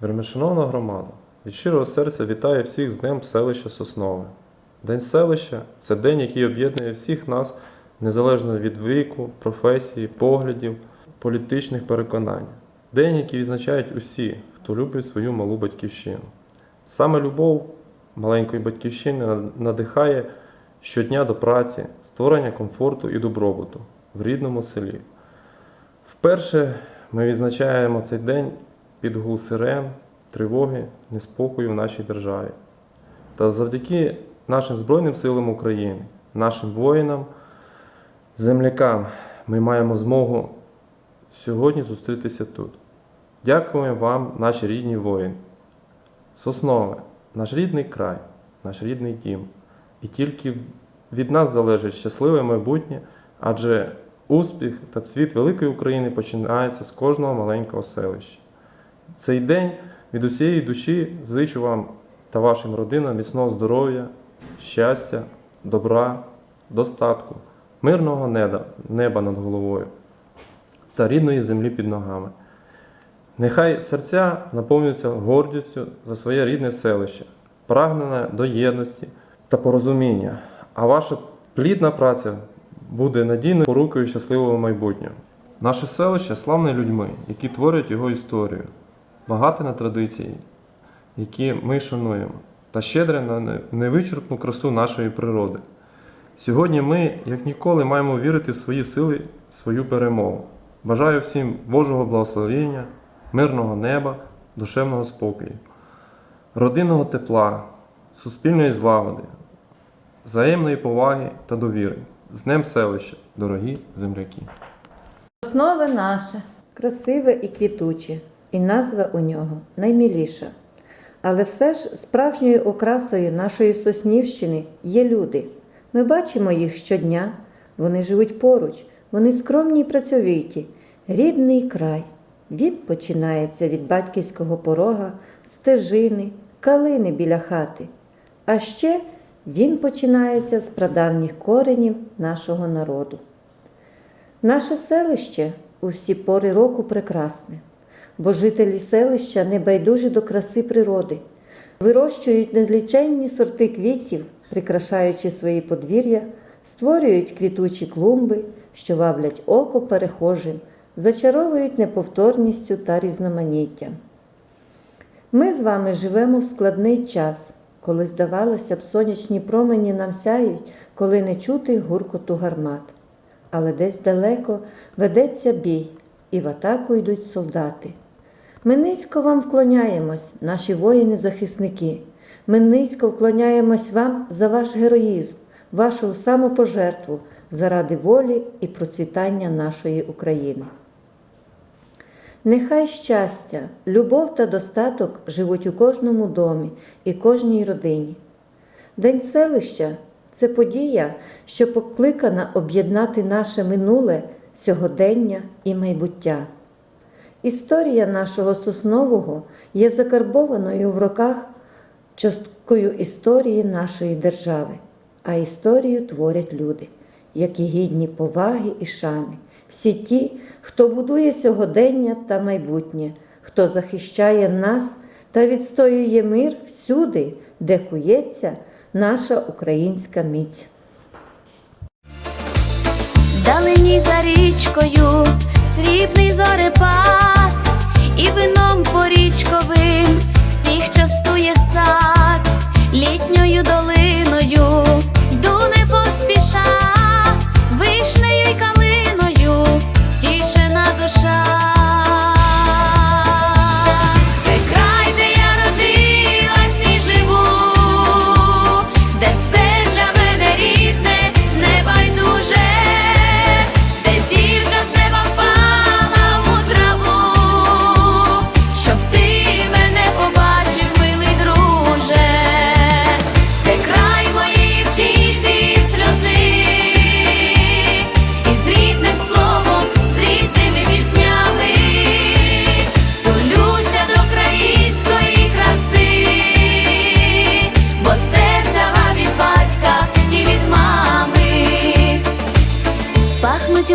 Вельмишановна громада, від щирого серця вітаю всіх з Днем селища Соснове. День селища це день, який об'єднує всіх нас незалежно від віку, професії, поглядів, політичних переконань. День, який відзначають усі, хто любить свою малу батьківщину. Саме любов маленької батьківщини надихає щодня до праці, створення комфорту і добробуту в рідному селі. Вперше ми відзначаємо цей день під гул сирен, тривоги, неспокою в нашій державі. Та завдяки нашим Збройним силам України, нашим воїнам, землякам, ми маємо змогу сьогодні зустрітися тут. Дякуємо вам, наші рідні воїни. Соснове, наш рідний край, наш рідний дім. І тільки від нас залежить щасливе майбутнє, адже успіх та цвіт великої України починається з кожного маленького селища. Цей день від усієї душі зичу вам та вашим родинам міцного здоров'я, щастя, добра, достатку, мирного неба, неба над головою та рідної землі під ногами. Нехай серця наповнюються гордістю за своє рідне селище, прагнене до єдності та порозуміння, а ваша плідна праця буде надійною порукою щасливого майбутнього. Наше селище славне людьми, які творять його історію, багате на традиції, які ми шануємо, та щедре на невичерпну красу нашої природи. Сьогодні ми, як ніколи, маємо вірити в свої сили, свою перемогу. Бажаю всім Божого благословення, мирного неба, душевного спокою, родинного тепла, суспільної злагоди, взаємної поваги та довіри. З Днем селища, дорогі земляки! Основа наша красиве і квітуче, і назва у нього найміліша. Але все ж справжньою окрасою нашої Соснівщини є люди. Ми бачимо їх щодня, вони живуть поруч, вони скромні й працьовиті. Рідний край. Він починається від батьківського порога, стежини, калини біля хати. А ще він починається з прадавніх коренів нашого народу. Наше селище у всі пори року прекрасне, бо жителі селища не байдужі до краси природи, вирощують незліченні сорти квітів, прикрашаючи свої подвір'я, створюють квітучі клумби, що ваблять око перехожим, зачаровують неповторністю та різноманіттям. Ми з вами живемо в складний час, коли, здавалося б, сонячні промені нам сяють, коли не чути гуркоту гармат. Але десь далеко ведеться бій, і в атаку йдуть солдати. Ми низько вам вклоняємось, наші воїни-захисники. Ми низько вклоняємось вам за ваш героїзм, вашу самопожертву заради волі і процвітання нашої України. Нехай щастя, любов та достаток живуть у кожному домі і кожній родині. День селища це подія, що покликана об'єднати наше минуле, сьогодення і майбуття. Історія нашого соснового є закарбованою в роках часткою історії нашої держави, а історію творять люди, які гідні поваги і шани, всі ті, хто будує сьогодення та майбутнє, хто захищає нас та відстоює мир всюди, де кується наша українська міць. Далині за річкою срібний зорепад, і вином порічковим всіх частує сад літньою долиною.